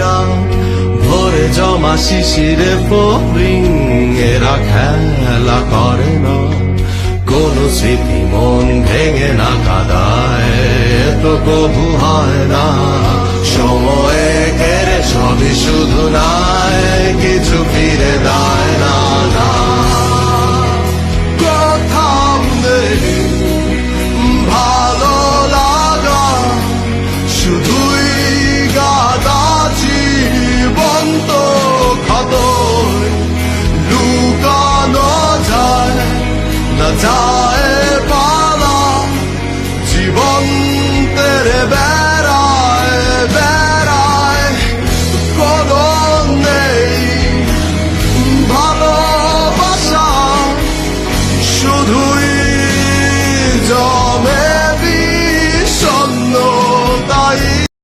রাত ভোরে জমা শিশিরে ফরিং এরা খেলা করে না। কোন স্মৃতি মন ভেঙে না কাদায় তো কবু হয় না। সময়ে কেড়ে সবই শুধু নাই, কিছু ফিরে দেয়। না যায় পালা জীবন তেরে